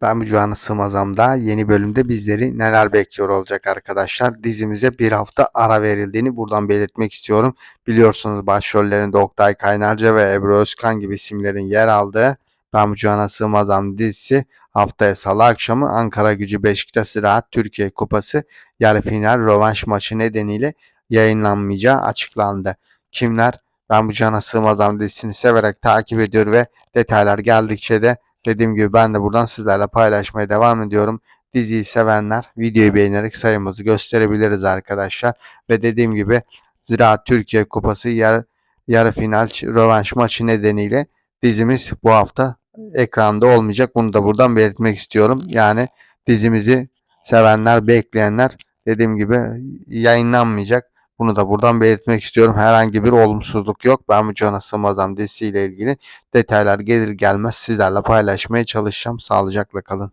Ben bu Cuhan'ı Sığmazam'da yeni bölümde bizleri neler bekliyor olacak arkadaşlar. Dizimize bir hafta ara verildiğini buradan belirtmek istiyorum. Biliyorsunuz başrollerinde Oktay Kaynarca ve Ebru Özkan gibi isimlerin yer aldığı Ben bu Cuhan'a Sığmazam dizisi haftaya salı akşamı Ankara Gücü Beşiktaş Rahat Türkiye Kupası yarı final rövanş maçı nedeniyle yayınlanmayacağı açıklandı. Kimler Ben bu Cuhan'a Sığmazam dizisini severek takip ediyor ve detaylar geldikçe de Dediğim gibi ben de buradan sizlerle paylaşmaya devam ediyorum. Diziyi sevenler videoyu beğenerek sayımızı gösterebiliriz arkadaşlar. Ve dediğim gibi Ziraat Türkiye Kupası yarı, yarı final rövanş maçı nedeniyle dizimiz bu hafta ekranda olmayacak. Bunu da buradan belirtmek istiyorum. Yani dizimizi sevenler, bekleyenler dediğim gibi yayınlanmayacak. Bunu da buradan belirtmek istiyorum. Herhangi bir olumsuzluk yok. Ben bu Jonas Sığmazam dizisiyle ilgili detaylar gelir gelmez sizlerle paylaşmaya çalışacağım. Sağlıcakla kalın.